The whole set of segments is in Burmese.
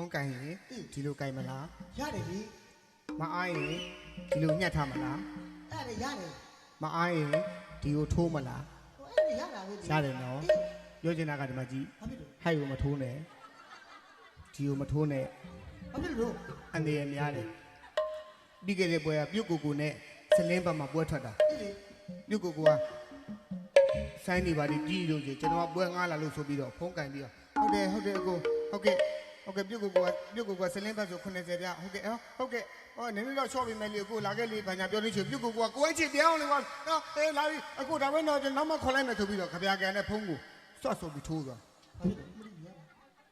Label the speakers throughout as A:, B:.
A: ုန်းကန်ရင်ဒီလိုကန်မလား
B: ရတယ်လေ
A: မအားရင်ဒီလိုညှက်ထားမလား
B: အဲ့ဒါရတယ်
A: မအားရင်ဒီကိုထိုးမလား
B: ဟိုအဲ့ဒါရတာပဲလေ
A: ရတယ်နော်
B: အေး
A: ပြောချင်တာကဒီမှာကြည့်
B: ဘာဖြစ်လို့
A: ဟိုက်ကိုမထိုးနဲ့ဒီကိုမထိုးနဲ့
B: ဘာဖြစ်လို့
A: အန်ဒီရများတယ်ပြီးခဲ့တဲ့ပွဲကပြုတ်ကိုကိုနဲ့စလင်းဘက်မှာပွဲထွက်တာ
B: အေးလေ
A: ပြုတ်ကိုကိုကဆိုင်းနေပါလိကြီးလို့ကြီးကျွန်တော်ကပွဲငားလာလို့ဆိုပြီးတော့ဖုန်းကန်ပြီးတော့ဟုတ်တယ်ဟုတ်တယ်အကိုဟုတ်ကဲ့ ဟုတ်ကဲ့ပြုတ်ကိုကိုကပြုတ်ကိုကိုကစလင်းဘက်ဆို90ပြဟုတ်ကဲ့ဟုတ်ကဲ့ဟောနည်းနည်းတော့ချော့ပြီးမယ်လေကိုလာခဲ့လေဘာညာပြောနေချင်ပြုတ်ကိုကိုကကိုအချစ်ပြောင်းလေကွာနော်အေးလာပြီအခုဒါပဲတော့ကျွန်တော်မှခေါ်လိုက်မယ်ဆိုပြီးတော့ခပြကန်နဲ့ဖုန်းကိုဆွတ်ဆိုပြီးထိုးသွား
B: ဘာဖြစ်လို့မလို့ရ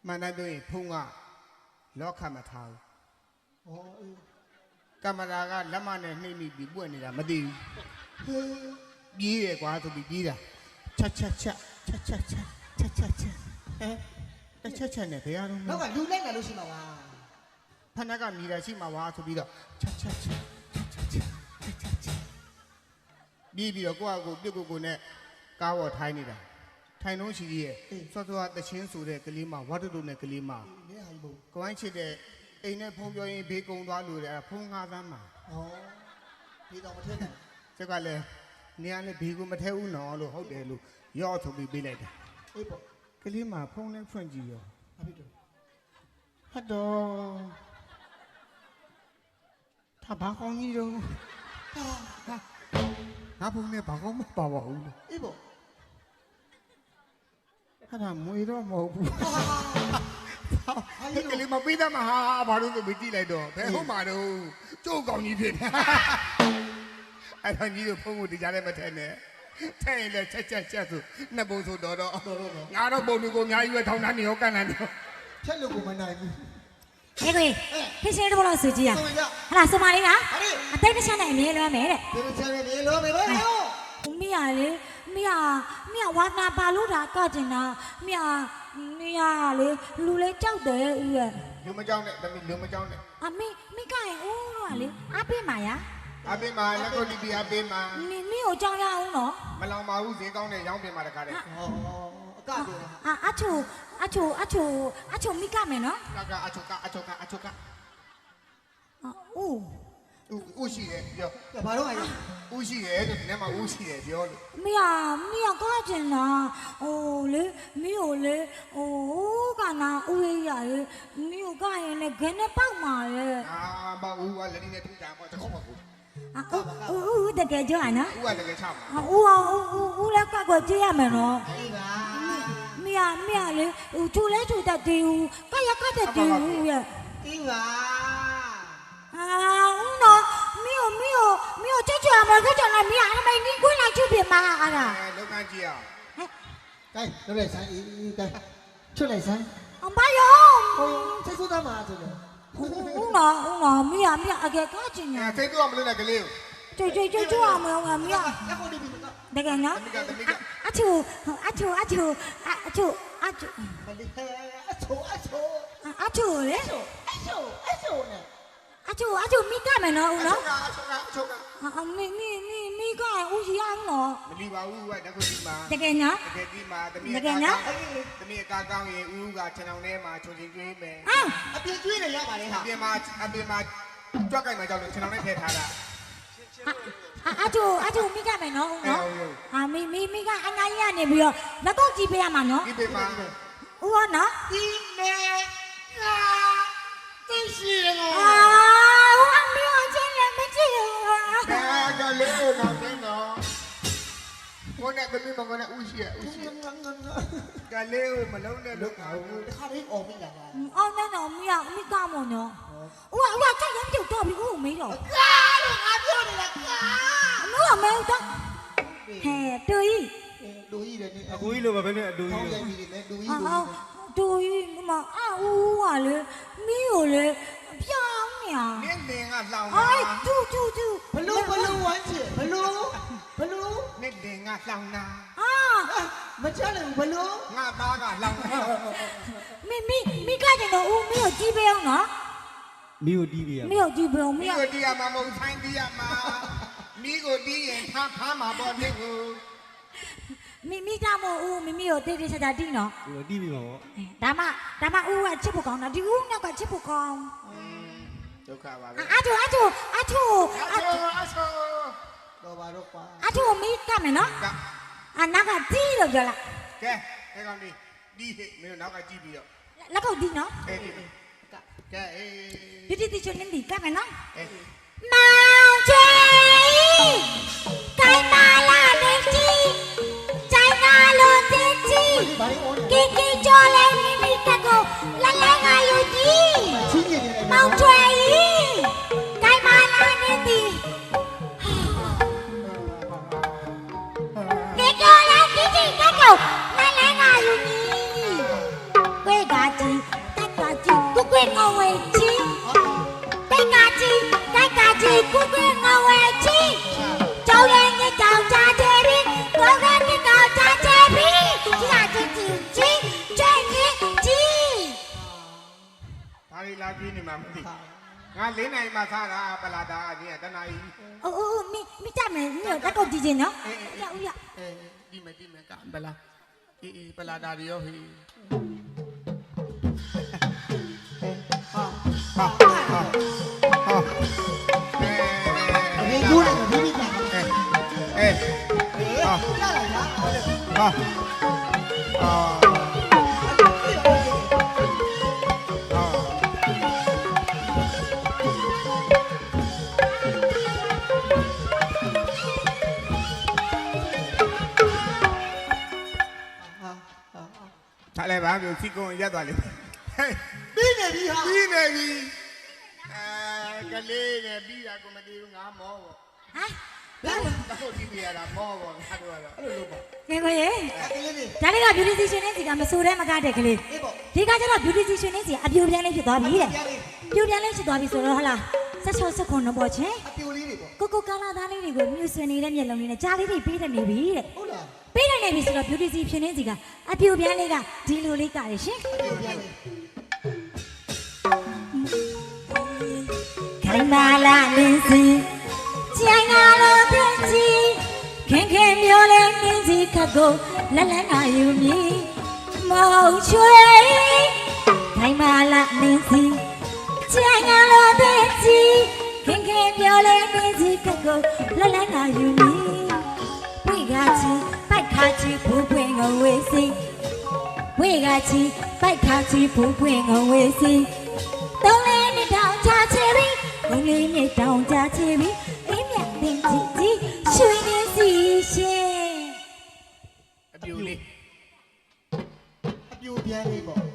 A: မှန်တိုင်းပြောရင်ဖုန်းကလော့ခတ်မထားဘူး
B: ဩအေး
A: ကင်မရာကလက်မနဲ့နှိမ့်မိပြီးပွင့်နေတာမသိဘူး
B: ဟေး
A: ပြေးတယ်ကွာဆိုပြီးပြေးတာချက်ချက်ချက်ချက်ချက်ချက်ချက်ချက်ချက်ဟဲ့ တစ်ချက်ချက်နဲ့ဘယ်ရတော့မ
B: နောလဲက်ကလူလိုက်လာလို့ရှိမှာပါ
A: ဖနက်ကမိတာရှိမှာပါဆိုပြီးတော့ချက်ချက်ချက်ချက်ချက်ချက်ချက်ပြီးပြီးတော့ကိုယ့်အကူပြုတ်ကိုယ်ကိုယ်နဲ့ကားပေါ်ထိုင်းနေတာထိုင်တော့ရှိကြီးရဲ့စောစောကတချင်းဆိုတဲ့ကလေးမဝတ်တုတုနဲ့ကလေးမ
B: နည်းဟာကြီးမဟုတ်
A: ကိုဝိုင်းချစ်တဲ့အိမ်နဲ့ဖုံပြောရင်ဘေးကုံသွားလို့လေအဲ့ဒါဖုံငါးသန်းမှာ
B: ဟောဒီတော့မထည့်နဲ့
A: ကျက်ကလည်းနေရာနဲ့ဘေးကုံမထဲဘူးနော်လို့ဟုတ်တယ်လို့ရော့ဆိုပြီးပြေးလိုက်တာ
B: အေးပေါ့
A: လေးမှာဖုံးနဲ့ဖွင့်ကြည့်ရော
B: ဘာဖြစ်လို့
A: ဟတ်တော့ဒါဘာကောင်းကြီးတော့
B: ဟာ
A: ငါဖုံးနဲ့ဘာကောင်းမပါပါဘူးလို့
B: အေးပေါ့
A: ဟာဒါမွေတော့မဟုတ်ဘူး
B: ဟာဟာ
A: က
B: ကြီး
A: လေးမပေးသားမဟာဘာလို့ဆိုပြီးကြည့်လိုက်တော့ဘယ်ဟုတ်မှာတော့ကျိုးကောင်းကြီးဖြစ်နေအဲ့ဒါကြီးကိုဖုံးကိုဒီကြားထဲမထဲနဲ့ ထဲရင်လည်းချက်ချက်ချက်ဆိုနှစ်ပုံဆိုတော့တော့
B: တော်တော်တော့
A: ငါတော့ပုံမျိုးကိုအများကြီးပဲထောင်းတာနေရောကန်တာနေရော
B: ဖြတ်လို့ကိုမနိုင်ဘူး
C: ဟဲ့ကိုဖေရှင်တို့ဘလို့ဆိုကြည့်ရ
B: ဆိုရ
C: ဟလာဆိုမာလေးက
B: ဟာလေ
C: အသိတခြားနဲ့အမြဲလွမ်းမယ်တဲ့
B: ဒီလိုချမ်းနေလို့မေဘောရော
C: မိရလေမိရမိရဝါနာပါလို့တာကကျင်တာမိရမိရလေလူလေးကြောက်တယ်ဦးရဲ့
A: လူမကြောက်နဲ့တမီလူမကြောက်နဲ့
C: အမေမိကရင်ဦးတော့လေအပိမာယာ
A: အပေးမှာလက်ကိုတီပီအပေးမှာ
C: မိမိကိုကြောက်ရအောင်နော်
A: မလောင်ပါဘူးဈေးကောင်းတဲ့ရောင်းပြင်မှာတခါတည်း
B: ဟောအကပြောတာ
C: အာအချိုအချိုအချိုအချိုမိကမယ်နော်
A: ကကအချုပ်ကအချုပ်ကအချုပ်က
C: ဦး
A: ဥဥရှိတယ်ပြော
B: ကဘာတော့အရင်
A: ဥရှိတယ်တဲ့ဒီထဲမှာဥရှိတယ်ပြောလို့
C: မိရမိရကကျင်တာဟိုလေမိကိုလေဟိုကနာဦးရရလေမိကိုကရင်လေခင်းနဲ့ပေါက်มาလေ
A: အာဘာဥကလည်းဒီနဲ့ထူတာပေါ့တခေါက်
C: ဦးဦးတကယ်ကြောနော်ဦးက
A: တကယ်ချမှာ
C: ဦးအောင်ဦးဦးလည်းကောက်ွက်ကြည့်ရမယ်နော်
B: အေးပါ
C: မရမရလေသူလဲသူတတ်တယ်ဦးကရကတတ်တယ်ဦးရဲ့
B: အေးပါ
C: အာဦးနော်မီယိုမီယိုမီယိုကြွကြွမယ်ကြွကြွနဲ့မရအမိုင်နင်းခွင့်လိုက်ချပြမှာ
A: အား
C: လား
A: လောကကြီးအောင်
B: ကဲလုပ်လိုက်စမ်းအေးကဲချွတ်လိုက်စမ်း
C: အမယော
B: ဟိုစိတ်ဆိုးသားမှာဆိုတော့
C: ဦးမဦးမမိရမိရအကယ်ကား
A: ချ
C: င်
A: ညာအဲသိတော့မလို့နဲ့ကလေးကို
B: ကြွကြွကြွကြွအော
C: င်မအော
A: င်မိရတက
C: ယ်နော်အချူအချူအချူအချူ
B: အချူအချူအချူ
C: အချူလေ
B: အချူအချူနဲ့ အချို
C: အချိုမိကမယ်နော်ဦးနော်
A: အချိုကအချိုကအ
C: မိမိမိမိကဦးရှိအောင်နော်
A: မလီပါဘူးကတခုဒီမှာ
C: တကယ်နော်
A: တကယ်ဒီမှာတမီး
C: တကယ်နော်
A: တမီးအကာကောင်းရင်ဦးကခြံအောင်ထဲမှာချုံချင်းကျွေးမယ်
B: အပြင်ကျွေးလည်းရပါလေဟာ
A: အပြင်မှာအပြင်မှာကြွက်ကြိုက်မှာကြောက်လို့ခြံအောင်ထဲထည့်ထားတာ
C: အတူအတူမိကမယ်နော်ဦးနော်ဟာမိမိမိကအငိုင်းရနေပြီးတော့လက်တော့
A: ကြည့်ပေးရမှာ
C: နော်ကြ
B: ည့်ပေးပါဦးဟောနော်ဒီနေ 真是的
C: 啊！我没有见人没见
A: 过。哎，叫你老听哦。我那个你们我那
B: 乌西啊，
A: 乌西。叫你我老那老搞，
B: 他那奥米了吧？
C: 奥那奥米啊，米干么呢？我我这人就多比我没了。
B: 哥，我俺表的了哥。
C: 我没有的。嘿，对。
B: ဒူကြီးတယ်နိ
D: အကိုကြီးလိုပဲဘယ်နဲ့အဒူ
B: ကြီးဟုတ်
D: ကဲ့
B: ပြီ
D: လေ
B: ဒူကြီးဒူကြီး
C: တို့
B: ကြီး
C: ဒီမှာအူကလေမင်းကိုလေပြောင်း
A: ညာ
C: မ
A: င်းတင်ကလောင်တာ
C: ဟိုင်းတူတူတူ
B: ဘလို့ဘလို့ဝမ်းချေဘလို့ဘလို့
A: မင်းတင်ကလောင်တာ
C: အာ
B: မချလို့ဘလို့
A: ငါသားကလောင်တာ
C: မင်းမင်းမိကကျင်တော့ဦးမင်းကိုကြည့်ပေးအောင်နော်
D: မင်းကိုတီးပြရ
C: မင်းကိုကြည့်ပြောင်း
A: မ
C: မင်းင်း
A: ကိုတီးရမှာမဟုတ်ဆိုင်တီးရမှာမိကိုတီးရင်ထားထားမှာပေါ့မင်းကို
C: မိမိကြမို့ဦးမိမိကိုတေးတေးချာချာတီးနော်
D: ဟိုတီးပြီမှာပေါ့
C: အဲဒါမှဒါမှဦးကချစ်ဖို့ကောင်းတာဒီဦးနောက်ကချစ်ဖို့ကောင်း
A: ဒုက္ခပါပဲ
C: အအထူအထူအထူ
A: အဆောအဆော
B: တော့ပါတော့ကွာ
C: အထူမိကမယ်နော်
A: က
C: အနောက်ကတီးလို့ပြောလိုက်ကဲ
A: အဲကောင်ဒီဒီဟဲ့မင်းတို့နောက်ကကြည့်ပြီးတော့
C: လက်ကုပ်တီးနော်
A: အေးကဲအေး
C: ဒီတီတီချွန်းနေဒီကမယ်နော်
A: အေး
C: မောင်ချွေ ကြီး
B: ဘာလို့အော်
C: ကီကီကြော်လေးမိမိတက်ကိုလလဲငါယူကြီး
B: ချင်းချင်းနေတယ်
C: မောင်ချွေကိုင်းပါလာနေသည်ကီကြော်လေးကီကီတက်ကိုလလဲငါယူကြီးဝေကကြီးတက်ကကြီးကုကွေငဝေ ပြေး
A: နေမှာမသိငါ၄နိုင်မှစားတာပလာတာအချင်းကတနာကြီး
C: အိုးအိုးမိမိကြမယ်ညတက်ကုတ်ကြည့်ချင်းနော်ရဦးရ
A: အေးဒီမဲ့ဒီမဲ့ကပလာအေးအေးပလာတာတွေရောဟေးဟာဟာဟာဟာအေး
B: ဒီကူးနေပြီပြီကြာ
A: အေးအေးဟာ
B: လာလာလာ
A: ဟာ ထားလိုက်ပါမျိုးစီကုန်းရက်သွားလိမ့်မယ်ဟေး
B: ပြီးနေပြီဟာ
A: ပြီးနေပြီအဲကလေးနဲ့ပြီးတာကိုမတည်ဘူးငါမောပေါ့
C: ဟမ်
A: တော့ဒီပြရတာမောပေါ့ငါတို့ကတော့အဲ့လိုလုပ်ပါ
C: ငယ်ကိုရေ
B: ကလေးလေး
C: ဒါလေးက beauty station နဲ့စီကမဆိုးတဲ့မကားတဲ့ကလေး
B: အေးပေါ့
C: ဒီကကျတော့ beauty station နဲ့စီအပြိုပြန်လေးဖြစ်သွားပြီတဲ့
B: ကြားလေး
C: ပြိုပြန်လေးဖြစ်သွားပြီဆိုတော့ဟလာဆက်ချောဆက်ခွန်တော့ပေါ့ချင်း
B: အပြိုလေးတွေပေါ့
C: ကိုကိုကာလာသားလေးတွေကိုမြူဆွေနေတဲ့မျက်လုံးလေးနဲ့ကြားလေးတွေပေးတယ်နေပြီတဲ့
B: ဟုတ်လား
C: ပေးနိုင်နေပြီဆိုတော့ beauty စီဖြစ်နေစီကအပြိုပြန်းလေးကဒီလိုလေးကရရှင်
B: အပြိုကြားလေး
C: ခိုင်မာလာလင်းစီကြိုင်နာလို့ပြည့်စီခင်ခင်မျိုးလေးနင်းစီခတ်ကိုလက်လက်နာယူမည်မောင်ချွေခိုင်မာလာလင်းစီကြိုင်နာလို့ပြည့်စီခင်ခင်မျိုးလေးနင်းစီခတ်ကိုလက်လက်နာယူမည်ဝိက ချီပိုက်ခါချီဘူပွင့်ငဝေးစီဝိကချီပိုက်ခါချီဘူပွင့်ငဝေးစီသုံးလေးနှစ်တောင်ချချေပြီသုံးလေးနှစ်တောင်ချချေပြီအင်းမြတ်တင်ကြည့်ကြည့်ရွှေနေစီရှင်
A: အပြူလေး
B: အပြိုပြန်လေးပေါ့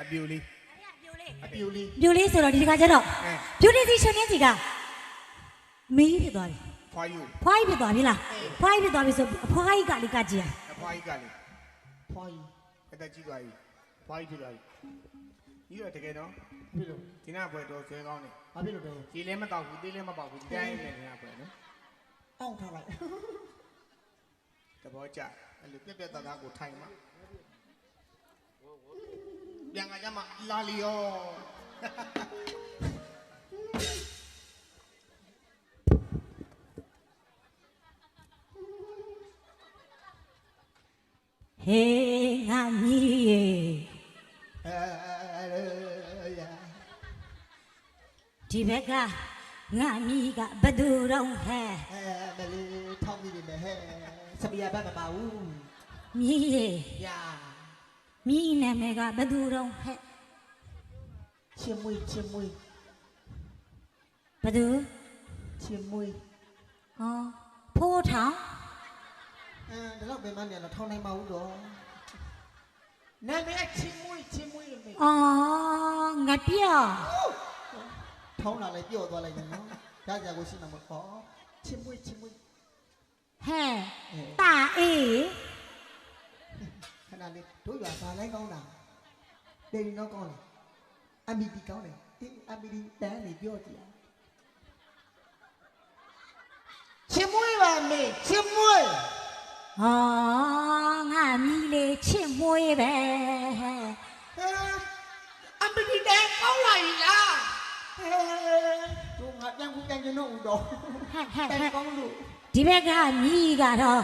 A: အပြူလေး
B: အပြိုလေး
C: ပြိုလေးဆိုတော့ဒီတခါကျတော့
A: အဲ
C: ပြိုလေးစီရှင်နေစီကမီးဖြစ်သွားပြီ
A: ဖွာယူ
C: ဖွားကြီးဖြစ်သွားပြီလားဖွားကြီးဖြစ်သွားပြီဆိုအဖွားကြီးကလေးကကြည်ရ
A: အဖွာကြီးကလေး
B: ဖွားကြီး
A: အသက်ကြီးသွားပြီဖွာကြီးဖြစ်သွားပြီကြီးတော့တကယ်တော့
B: ပြီလို့
A: ဒီနာပွဲတော့ဆွဲကောင်းတယ်
B: ဘာဖြစ်လို့တော့
A: ကြီးလည်းမတောက်ဘူးသေးလည်းမပေါက်ဘူးတိုင်းနေဒီနာပွဲနော်
B: အောင့်ထားလိုက်
A: သဘောကျအဲ့လိုပြက်ပြက်သားသားကိုထိုင်မှာ ပြန်ကကြမှာလာလီယော
C: ဟေးငါမီးရေ
B: အဲရ
C: ဒီဘက်ကငါမီးကဘယ်သူတော့ဟဲ့
B: အဲမလေးထောင်းမိနေမယ်ဟဲ့စပီယာဘက်မပါဘူး
C: မီးရေ
B: ညာ
C: မီးနာမည်ကဘယ်သူတော့ဟဲ့
B: ချင်းမွေးချင်းမွေး
C: ဘယ်သူ
B: ချင်းမွေး
C: ဟောဖိုးထောင်
B: အဲဒီတော့ဘယ်မှနေတော့ထောင်းနိုင်မဘူးတော့နာမည်ချင်းမွေးချင်းမွေးမေ
C: အော်ငါပြော
B: ထောင်းလာလိုက်ပြော့သွားလိုက်တယ်နော်ဒါကြကိုရှိမှာမခေါ်ချင်းမွေးချင်းမွေး
C: ဟဲ့တာအေး
B: ခ ဏလေးတို့ရွာဘာလိုက်ကောင်းတာဒေဒီတော့ကောင်းလားအမီဒီကောင်းတယ်ဒီအမီဒီတန်းနေပြောကြည့်အောင်ချစ်မွေးပါမေချစ်မွေး
C: ဟောငါမီးလေးချစ်မွေးပဲ
B: ဟဲအမီဒီတန်းကောင်းလာပြီလားဟဲတို့ငါပြန်ခုပြန်ကျင်တော့ဦးတော့
C: ဟဲ့ဟဲ့
B: တ
C: ဟဲ့
B: န်းကောင်းလို့
C: ဒီဘက်ကမီးကတော့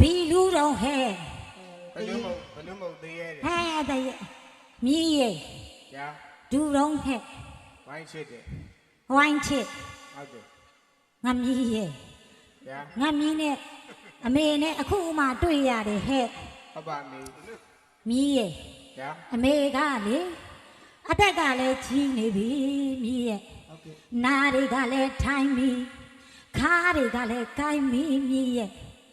C: ဘီလူတော့ဟဲ့
A: ဘယ်လိုမဟုတ်ဘယ်လိုမဟုတ်သေးရဲ့
C: ဟဲ့တဲ့မီးရဲ့
A: ညာ
C: ဒူတော့ဟဲ့
A: ဝိုင်းချစ်တယ်
C: ဝိုင်းချစ်
A: ဟုတ်တယ်
C: ငါမီးရဲ့
A: ညာ
C: ငါမီးနဲ့အမေနဲ့အခုမှတွေ့ရတယ်ဟဲ့
A: ဟုတ်ပါမေ
C: မီးရဲ့
A: ညာ
C: အမေကလေအသက်ကလည်းကြီးနေပြီမီးရဲ့
B: ဟုတ်ကဲ့
C: နားတွေကလည်းထိုင်းပြီခါးတွေကလည်းကိုင်းပြီမီးရဲ့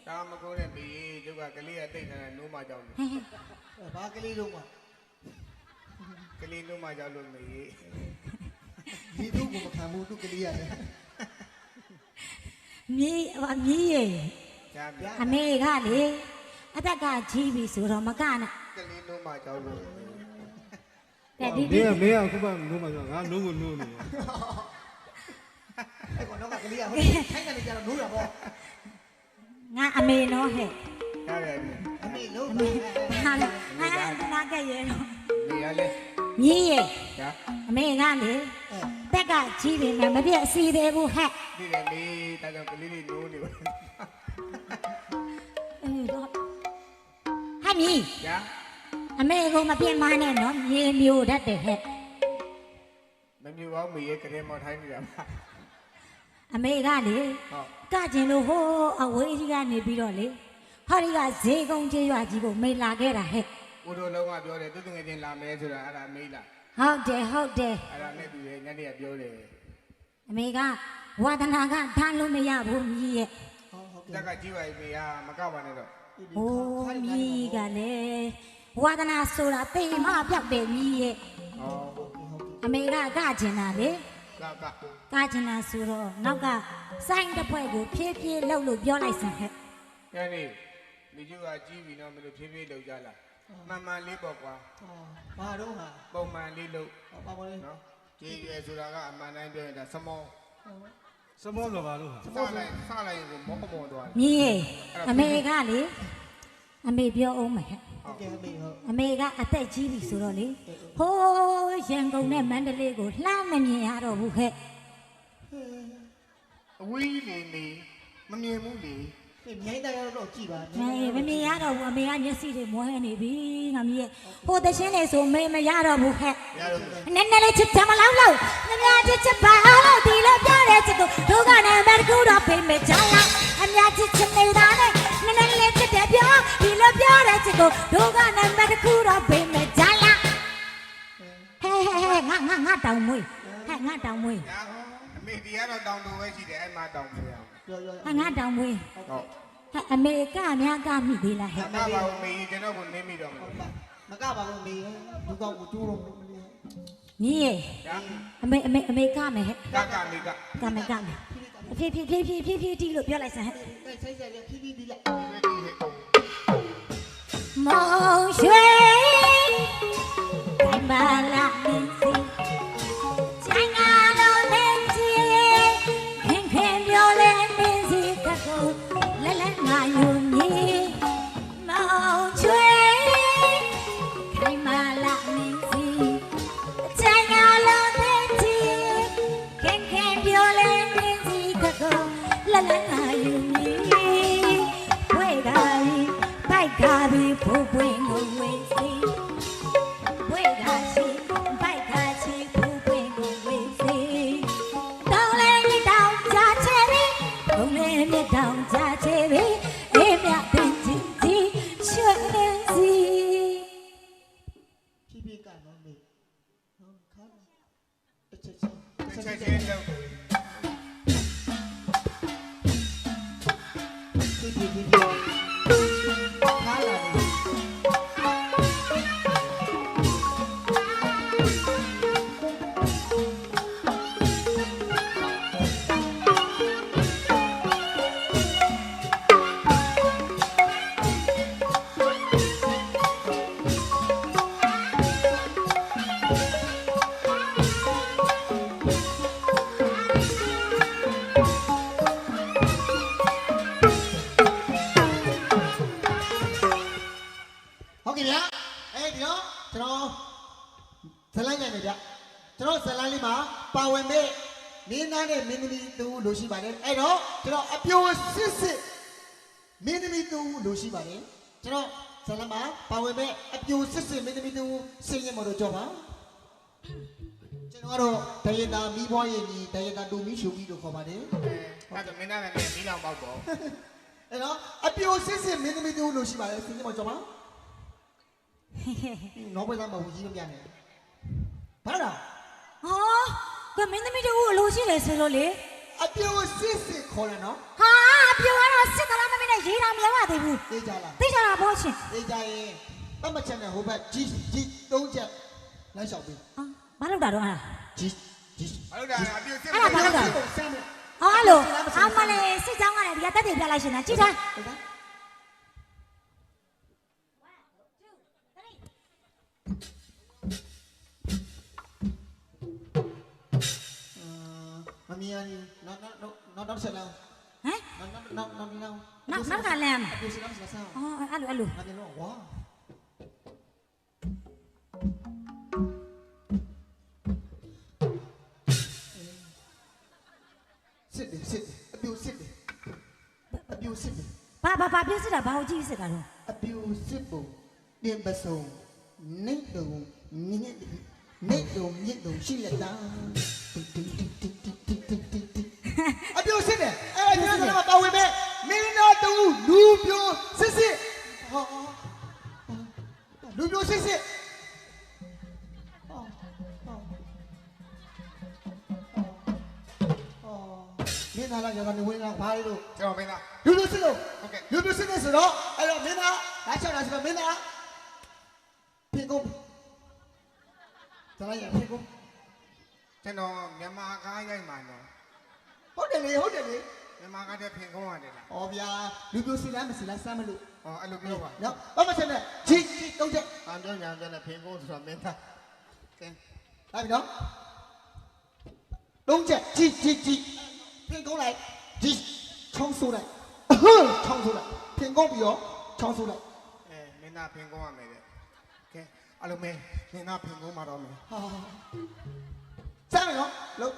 A: တာမကုန်းနဲ့မေကျုပ် ကကလေးကတိတ်နေတာနိုးမကြောက်လို့
C: ဟဲ့ဟဲ့
B: ဘာကလေးလုံးပါ
A: ကလေးနိုးမကြောက်လို့မေ
B: ဒီသူ့ကိုမခံဘူးသူ့ကလေးရတယ်
C: မီးအမီးရဲ့
A: ညာမေ
C: အမေကလေအသက်ကကြီးပြီဆိုတော့မကနဲ့
A: ကလေးနိုးမကြောက်လို့
C: တဲ့ဒီ
D: မ
C: ဒီ
D: င်းကမင်းကခုမှလုံးမဆိုငါလုံးကိုနိုးနေတယ်
B: အဲ့ကောင်တော့ကလေးကဟိုထိုင်းကနေကြတော့နိုးတာပေါ့
C: ငါအမေနော်ဟဲ့
A: ရတယ်မေ
B: အမေလုံး
C: အမေဟာလေဟာနာကရဲ့တော့
A: မေရလေ
C: မြည်ရဲ့
A: ညာ
C: အမေကလေ
B: အဲ
C: တက်ကကြီးပြီမပြည့်အစီသေးဘူးဟဲ့
A: ဒီလေမေတာကြောင့်ကလေးတွေနိုးနေပါ
C: အေးတော့ဟာမြည်
A: ညာ
C: အမေကမပြင်းမနဲ့နော်မြေမျိုးတတ်တယ်ဟဲ့
A: မမျိုးပေါင်းမေရဲ့ကလေးမော်ထိုင်းနေတာမှာ
C: အမေကလေ
A: ဟုတ်
C: ကကျင်လို့ဟိုးအဝေးကြီးကနေပြီးတော့လေ ဟောဒီကဈေးကုန်းကျေးရွာကြီးကိုမိလာခဲ့တာဟဲ့
A: ကိုတို့လုံးကပြောတယ်သူတငယ်ချင်းလာမယ်ဆိုတာအဲ့ဒါမေးလား
C: ဟုတ်တယ်ဟုတ်တယ်
A: အဲ့ဒါနဲ့တူတယ်ညနေကပြောတယ်
C: အမေကဝါဒနာကထမ်းလို့မရဘူးမြည်ရဲ့
B: ဟောဟုတ်
A: တ
B: ကဲ့
A: က်ကကြည့်ပါမေဟာမကောက်ပါနဲ့တော့
C: ဟိုးမြည်ကလည်းဝါဒနာဆိုတာတိမ်မပြောက်တယ်မြည်ရဲ့
A: ဟော
C: အမေကကကျင်တာလေ
A: ကက
C: ကကျင်တာဆိုတော့နောက်ကစိုင်းတစ်ဖွဲ့ကိုဖြည်းဖြည်းလှုပ်လို့ပြောလိုက်စမ်းဟဲ့
A: ညနေ မိကျူကကြည့်ပြီနော်မလို့ဖြည်းဖြည်းလောက်ကြလားမှန်မှန်လေးပေါ့ကွာ
B: ဟောဘာတော့ဟာ
A: ပုံမှန်လေးလို့
B: ဟောပါပါလေ
A: နော်ကြည်ရွယ်ဆိုတာကအမှန်တိုင်းပြောရင်ဒါစမော
D: စမောကဘာလို့ဟာ
A: စလိုက်စလိုက်ကိုမောမောသွားတယ်
C: မြည်ရဲ့အမေကလေအမေပြောအောင်မယ်ဟဲ့
B: ဟုတ်ကဲ့အမေဟုတ်
C: အမေကအသက်ကြီးပြီဆိုတော့လေဟိုးရန်ကုန်နဲ့မန္တလေးကိုလှမ်းမမြင်ရတော့ဘူးဟဲ့
A: အဝေးနေနေမမြင်ဘူးလေ
B: ဒီ မြိုင်းတယ်တော့ကြည်ပါ
C: ဟဲ့မမြင်ရတော့ဘူးအမေကမျက်စိတွေမွဲနေပြီငါမီးရဲ့ဟိုတချင်းလေးဆိုမေမရတော့ဘူးဟဲ့
A: ရတော့
C: နည်းနည်းလေးချစ်ချမလောက်လောက်ငများချစ်ချပါလို့ဒီလိုပြောတဲ့ချစ်ကိုဒုက္ခနဲ့မတကူတော့ဖိမေချလာအများချစ်ချနေတာနဲ့နည်းနည်းလေးချစ်တယ်ပြောဒီလိုပြောတဲ့ချစ်ကိုဒုက္ခနဲ့မတကူတော့ဖိမေချလာဟဲ့ဟဲ့ဟဲ့ငါငါငါတောင်မွေးဟဲ့ငါတောင်မွေး
A: ညာအမေဒီကတော့တောင်တူပဲရှိတယ်အဲ့မှာတောင်ပြ ရအောင်
B: ပြောပြော
C: ဟဲ့ငါတောင်မွေး
A: ဟုတ်
C: ဟဲ့အမေကများကမိသေးလားဟဲ့
A: ကပါဦးမေကျွန်တော်ကိုနင်းမိတော့မယ်
B: ဟုတ်ပါမကပါဘူးမေလူကောက်ကိုကျိုးတော့မလို့
C: ညီရဲ့
A: ညာ
C: အမေအမေအမေကမယ်ဟဲ့
A: ကကမေက
C: ကမယ်ကမယ်အဖေဖေဖေဖေဖေဖေတီလို့ပြောလိုက်စမ်းဟဲ့
B: အဲဆိုင်ဆိုင်လေးဖြည်းဖြည်းပြီးလိုက်
A: ဒီဟဲ့
C: မောင်ရွှေဒိုင်ပါလာ မင်း
B: သားနဲ့မင်းသမီးတူလို့ရှိပါတယ်အဲ့တော့ကျွန်တော်အပြိုစစ်စစ်မင်းသမီးတူလို့ရှိပါတယ်ကျွန်တော်ဇလမှာပါဝင်မဲ့အပြိုစစ်စစ်မင်းသမီးတူစင်ရင်မလို့ကြောပါကျွန်တော်ကတော့တရတာမိဘွားရင်ကြီးတရတာတူမီရှူပြီးလို့ခေါ်ပါတယ်
A: အဲဒါဆိုမင်းသားလည်းမင်းလောင်ပေါက်တော့
B: အဲ့တော့အပြိုစစ်စစ်မင်းသမီးတူလို့ရှိပါတယ်စင်ရင်မကြောပါနော်ဘယ်သားမဟုတ်ကြီးမပြနဲ့ဘာလဲ
C: ဟော ကမင်းသမီးတို့အလိုရှိတယ်ဆိုလို့လေ
B: အပြိုစစ်စစ်ခေါ်တယ်နော်
C: ဟာအပြိုကတော့စစ်ကလားမမင်းနဲ့ရေးတာမရပါသေးဘူး
B: သိကြလား
C: သိကြတာပေါ့ရှင်
B: သိကြရင်ပတ်မချက်နဲ့ဟိုဘက်ကြီးကြီးသုံးချက်လမ်းလျှောက်ပြီး
C: ဟာဘာလို့တာတော့ဟာ
B: ကြီးကြီး
A: ဘာလို့ဒါအပြည့်စစ်
C: အဲ့ဒါဘာလို့တာ
B: ဆမ်းမယ်
C: ဟာလို့အမလေးစစ်ကြောင်းကလည်းဒီကတက်တယ်ပြလိုက်ရှင်လားကြည့်ထား
B: ဟုတ်ကဲ့မမီယာနော်နော်နော်နော်ဆက်လာ
C: ဟမ်
B: နော်နော်နော်နော်နော်
C: နောက်နောက်ကလမ်းမှာ
B: အပြည့်စလားစလားဆမ်း
C: အော်အဲ့လိုအဲ့လို
B: ငါတို့ဝါစစ်တယ်စစ်တယ်အပြိုစစ်တယ်အပြိုစစ်တယ်
C: ဘာဘာဘာပြစ်စစ်တာဘာကိုကြည့်စစ်တာတော့
B: အပြူစစ်ပုံပြင်ပစုံနေတုံမြင့်နေတုံမြင့်တုံရှိလက်တာအ တဲ့ဖ
A: င်ကုန်းရတယ်လား
B: ဩဗျာလူလူစစ်လားမစစ်လားစမ်းမလို့
A: ဟောအဲ့လိုပြောပါ
B: နော်ဘာမှချက်နဲ့ဂျီဂျီတုံးချက်
A: အန်ပြောညာပြောနဲ့ဖင်ကုန်းဆိုတော့မင်းသားကဲ
B: လာပြီနော်တုံးချက်ဂျီဂျီဂျီဖေကုန်လိုက်ဂျီချောင်းဆိုးလိုက်ချောင်းဆိုးလိုက်ဖေကုန်ပြီးတော့ချောင်းဆိုးလိုက်
A: အဲမင်းသားဖင်ကုန်းရမယ်တဲ့ကဲအဲ့လိုမင်းမင်းသားဖင်ကုန်းမှာတော့မယ်
B: ဟာစမ်းမယ်နော်လို့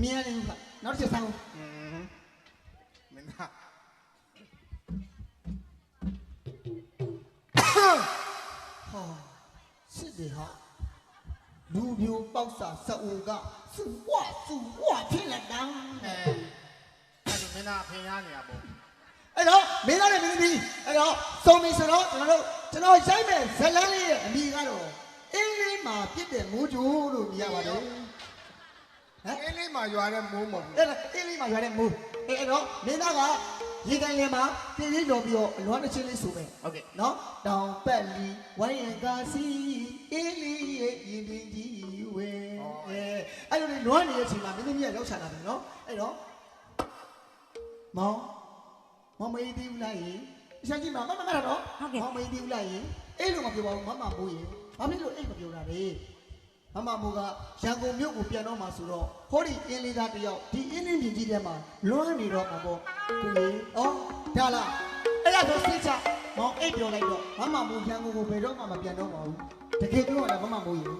B: မမြင်ရနိုင်ဘူးခနောက်တစ်ချက်စမ်းဦး
A: อืมမင်းသား
B: ဟာစစ်တယ်ဟာလူမျိုးပေါက်စာစအူကစုဝစုဝဖြစ်လက်တန်း
A: အဲအဲ့လိုမင်းသားဖင်ရနေရပေါ့
B: အဲ့တော့မင်းသားနဲ့မင်းသမီးအဲ့တော့စုံပြီဆိုတော့ကျွန်တော်တို့ကျွန်တော်ရိုက်မဲ့ဇလန်းလေးရဲ့အမိကတော့အင်းလေးမှာပြစ်တဲ့မိုးကြိုးလို့မြင်ရပါတယ်ဟမ်
A: အင်းလေးမှာရွာတဲ့မိုးမဟုတ်ဘူး
B: အဲ့ဒါအင်းလေးမှာရွာတဲ့မိုးအဲ့အဲ့တော့မင်းသားကရေကန်လင်မှာပြင်းပြင်းတော်ပြီးတော့အလွမ်းတစ်ချင်းလေးဆိုမယ်
A: ဟုတ်ကဲ့
B: နော်တောင်ပတ်လီဝိုင်းရန်ကားစီအင်းလေးရဲ့ရင်ပင်ကြီးဝဲအဲအဲ့လိုလေးလွမ်းနေတဲ့အချိန်မှာမင်းသမီးကရောက်ချလာတယ်နော်အဲ့တော့မောင်မောင်မေးသေးဘူးလားယင်အရှာကြီးမှာမမမရတော့မောင်မေးသေးဘူးလားယင်အဲ့လိုမပြောပါဘူးမမမိုးယင်ဘာဖြစ်လို့အဲ့မပြောတာလဲ မမမိုးကရန်ကုန်မြို့ကိုပြန်တော့မှာဆိုတော့ဟောဒီအင်းလေးသားတယောက်ဒီအင်းလင်းမြင်ကြီးထဲမှာလွမ်းနေတော့မှာပေါ့ကိုကြီးဩဒါလားအဲ့ဒါဆိုစိတ်ချမောင်အိတ်ပြောလိုက်တော့မမမိုးရန်ကုန်ကိုဘယ်တော့မှမပြန်တော့ပါဘူးတကယ်ပြောတာမမမိုးရေ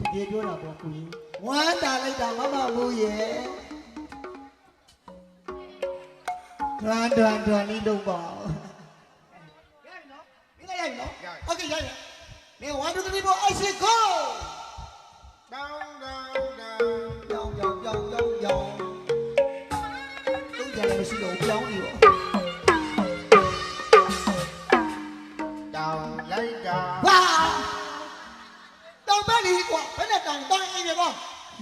B: တကယ်ပြောတာပေါ့ကိုကြီးဝမ်းတာလိုက်တာမမမိုးရေဒွန်ဒွန်ဒွန်လေးတော့ပါရပြီနော်မိကရပြီနော်ဟုတ်ကဲ့ရပြီမင်းဝမ်း
A: တူတူပေါ့အ
B: ရှိကော လည်းမရှိတော့ဘူးပြောင်းနေတော့
A: တောင်းလိုက်တာ
B: ဟာတောင်ပတ်လီကွာဘယ်နဲ့တောင်တောင်အိမ်ရပါ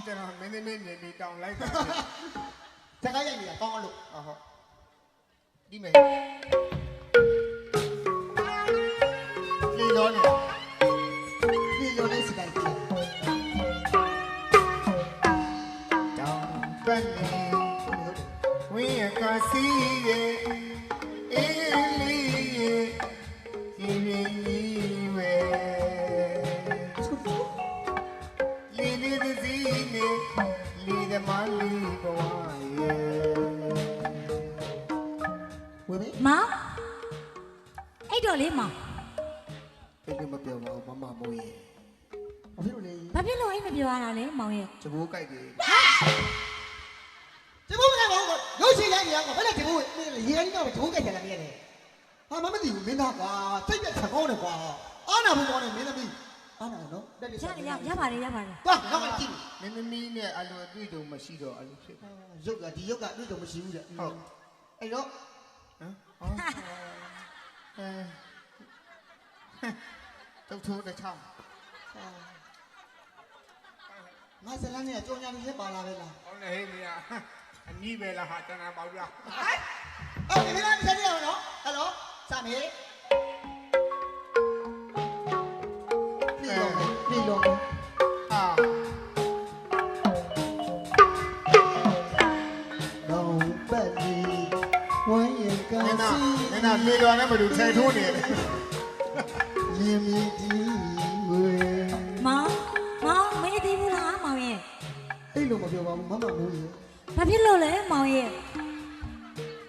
A: ကျွန်တော်မင်းသမီးမြင်ပြီးတောင်းလိုက်တာ ဝိယကစီရဲ့အေးလေးရဲ့ဒီနေကြီးဝဲလီလီသီးနဲ့လီသမားလီဘဝရဲ့
B: ဝင်း
C: မအဲ့တော့လေမအဲ့ဒီမပြောတော့မမမိုးရဲ့
A: ဘာဖြစ်လို့
B: လဲဘာဖြစ်လို့အဲ့မပြောရတာလဲမောင်ရဲ့သဘိုးကြိုက်တယ်
C: ရရရပါတယ်ရပါတယ်
B: သွားနောက်ကကြည့်
A: မင်းသမီးနဲ့အလိုအတွေ့အကြုံမရှိတော့အလိုဖြစ်ဟမ်
B: ရုပ်ကဒီရုပ်ကတွေ့တော့မရှိဘူးတဲ့အဲ့တော့
A: ဟောအဲတုတ်ထိုးတစ်ချောင်း
B: မဆလန်းနဲ့ကြောင်ညာလေးပါလာပဲလား
A: ဟောနေဟေးမရအနီးပဲလားဟာတန်းပေါက်ရ
B: အော်ဒီလားဆက်ရအောင်နော်ဟယ်လိုစာမေပြီလို့ င်
A: နာ
B: စီ
A: နင်နာလေတော်နဲ့မတူထဲထိုးနေတယ်
B: မြင်မြင်ဒီဝဲ
C: မောင်မောင်မင်းသိဘူးလားမောင်ရဲ့
B: အဲ့လိုမပြောပါဘူးမမမိုးရေ
C: ဘာဖြစ်လို့လဲမောင်ရဲ့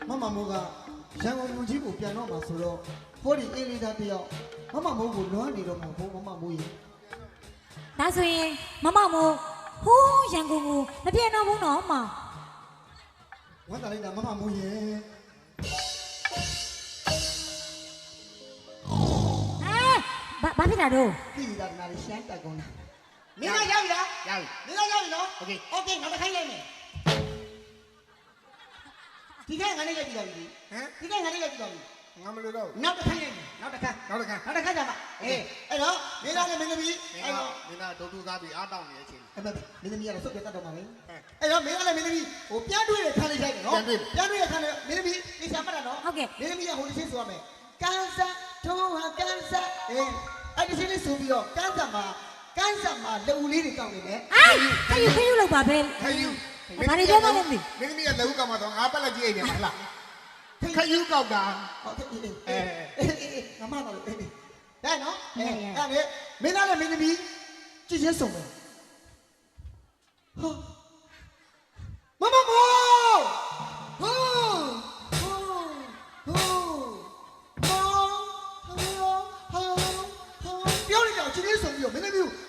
B: မမမိုးကရန်ကုန်လူကြီးကိုပြန်တော့မှာဆိုတော့ဟောဒီအေးလေးသားတယောက်မမမိုးကိုလွမ်းနေတော့မှာဘုံမမမိုးရေ
C: ဒါဆိုရင်မမမို့ဟိုးရန်ကုန်ကိုမပြေတော့ဘူးနော်မောင်
B: ဝမ်းသာလိုက်တာမမမိုးရေ
C: ဖြစ်တာတော့
B: ပြည်သားနာလေးရှမ်းတက်ကုန်တာမင်းကရောက်ပြီလား
A: ရပြီ
B: မင်းကရောက်ပြီနော်
A: โอเค
B: โอเคနောက်တစ်ခိုင်းလိုက်မယ်ဒီကငါလေးလိုက်ပြီးတော့ပြီ
A: ဟမ်
B: ဒီကငါလေးလိုက်ပြီးတော့ပြီ
A: ငါမလို့တော့
B: နောက်တစ်ခိုင်းလိုက်မယ်နောက်တစ်ခါ
A: နောက်တစ်ခါ
B: နောက်တစ်ခါကြပါအေးအဲ့တော့မင်းသားနဲ့မင်းသမီး
A: မင်း
B: အဲ့
A: က
B: တော့
A: မင်းကဒုတ်တူသားပြီးအားတောင်းနေတဲ့အချိန်
B: အဲ့မမင်းသမီးကတော့စုပ်ပြတ်တတ်တော့မှာပဲ
A: ဟဲ့
B: အဲ့တော့မင်းကလည်းမင်းသမီးဟိုပြန်တွေ့တဲ့ခါလေးရိုက်တယ်နော်
A: ပြန်တွေ့
B: ပြန်တွေ့တဲ့ခါလေးမင်းသမီးနေရှာမှတ်တာနော်
C: ဟုတ်ကဲ့
B: မင်းသမီးကဟိုတစ်ချင်းဆိုရမယ်ကန်ဆာထုံးဟာကန်ဆာအေး အဲ့ဒီချင်းလေးဆိုပြီးတော့ကန်ဆာမှာကန်ဆာမှာလက်ဦးလေးတွေကောက်နေမယ်
C: အာခယူခယူလောက်ပါပဲ
A: ခယူ
C: ဘာတွေပြောမှလဲမသိ
A: မင်းသမီးကလက်ဦးကမှတော့ငါပက်လက်ကြည့်အိမ်နေမလားခယူကောက်တာ
B: ဟုတ်ကဲ့အေး
A: အဲ
B: အေးအေးငါမတော့လို့အေးဒါနော်အဲအဲ့ဒါလေမင်းသားနဲ့မင်းသမီးကြည့်ချင်းစုံမယ်ဟာ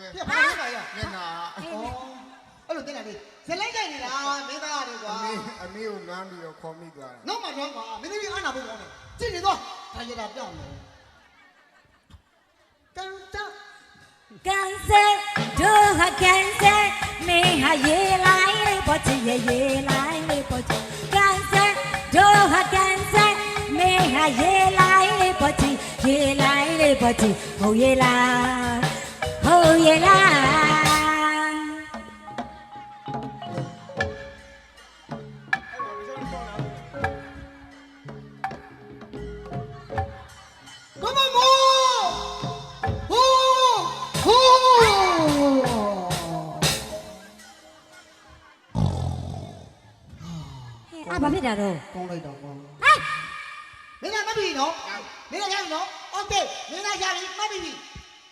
A: နဲ့တပေါက်သေးပဲ
B: ပြပါပါရ
A: မျက်နှာ
B: အော်အဲ့လိုတက်လာလေဇလိုက်တက်နေတာမင်းသားတွေကွာ
A: အမေအမေကိုလွမ်းပြီးတော့ခေါ်မိသွားတာ
B: နောက်မှတော့ကွာမင်းသမီးအားနာဖို့ကောင်းတယ်ကြည့်နေတော့ဒါရတာပြောင်းမယ်တန်တန်
C: ကန်ဆယ်ဂျိုဟာကန်ဆယ်မင်းဟာရေလိုက်လေပေါ်တီရေရေလိုက်လေပေါ်တီကန်ဆယ်ဂျိုဟာကန်ဆယ်မင်းဟာရေလိုက်လေပေါ်တီရေလိုက်လေပေါ်တီဟုတ်ရဲ့လားဟုတ် ရဲ့လား
B: မမမိုးဟိုးဟိုး
C: အာဘာဖြစ်တာတော့
B: ကောင်းလိုက်တော့ကောင်း
C: ဟဲ့
B: မင်းကမပြီးနော်မင်းကရပြီနော်โอเคမင်းကရပြီမပြီးပြီ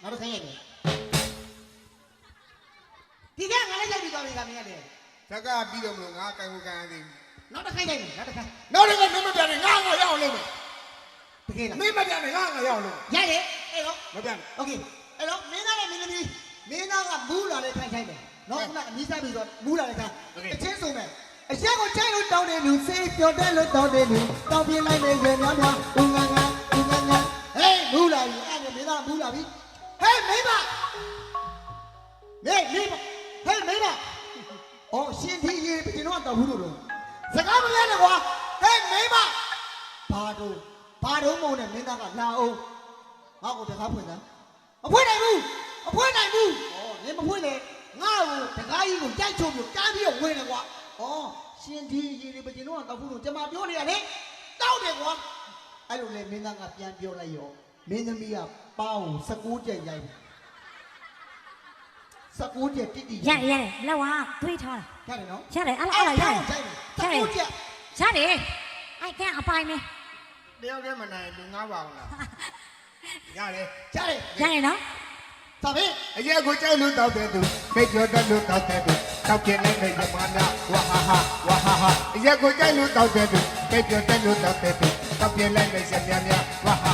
B: နောက်တော့ဆင်းရိုက်တယ် ဒီကငါလည်းရိုက်ပြီးသွားပြီကမင်းကတည်း
A: ဇက်ကပြီးတော့မလို့ငါကံကိုကံရသေး
B: ဟ နောက်တစ်ခိုင်းလိုက်မယ်နောက်တစ်ခိုင်း
A: နောက်တစ်ခါမင်းမပြန်နဲ့ငါငါရအောင်လုပ်မယ်
B: တကယ်လား
A: မင်းမပြန်နဲ့ငါငါရအောင်လုပ်မယ်
B: ရတယ်အဲ့တော့
A: မပြန်နဲ့
B: โอเคအဲ့တော့မင်းသားနဲ့မင်းသမီးမင်းသားကမူးလာတဲ့ခိုင်းခိုင်းမယ်နော်ခုနအမီးစားပြီးတော့မူးလာတဲ့ခိုင်းအချင်းစုံမယ်အရက်ကိုကြိုက်လို့တောင်းတယ်လူစေးပြောတယ်လို့တောင်းတယ်လူတောင်းပြလိုက်မယ်ရွယ်များများဦးငန်းငန်းဦးငန်းငန်းဟေးမူးလာပြီအဲ့ဒါမင်းသားမူးလာပြီဟေးမိမမေးမိမ ဟေးမိမအော်ရှင်ဒီရေကျွန်တော်တော့ဘူးလို့စကားမလဲနဲ့ကွာဟေးမိမဘာတို့ဘာတို့မုံနဲ့မင်းသားကလာအောင်ငါ့ကိုတကားဖွင့်သားမဖွင့်နိုင်ဘူးမဖွင့်နိုင်ဘူးဩနင်မဖွင့်နဲ့ငါ့ကိုတကားကြီးကိုကြိုက်ချုံပြီးတန်းပြီးတော့ဝင်တယ်ကွာဩရှင်ဒီရေတွေပကျင်တော့တောက်ဖို့လို့ကျွန်မပြောနေရတယ်တောက်တယ်ကွာအဲ့လိုလေမင်းသားကပြန်ပြောလိုက်ရောမင်းသမီးကပါကို16ကျက်ရိုက်တယ် 16ကျက်တိတိ
C: ရရရလောက်ဟာတွေးထား
B: ရတယ်နော်
C: ရတယ်အဲ့လားအဲ့လားရတယ်
B: 16ကျက်
C: ရတယ်အိုက်ကန်အပိုင်မဲ
A: တယောက်တည်းမနိုင်လူငါးပါအောင်လားရတယ်
B: ရတယ်
C: ရတယ်နော်
B: သာဖေး
A: အရက်ကိုကြိုက်လို့တောက်တဲ့သူမိတ်ပြောတတ်လို့တောက်တဲ့သူတောက်ပြင်းလိုက်တဲ့ရမနာဝါဟာဟာဝါဟာဟာအရက်ကိုကြိုက်လို့တောက်တဲ့သူမိတ်ပြောတတ်လို့တောက်တဲ့သူတောက်ပြင်းလိုက်တဲ့ရမြမြဝါဟာ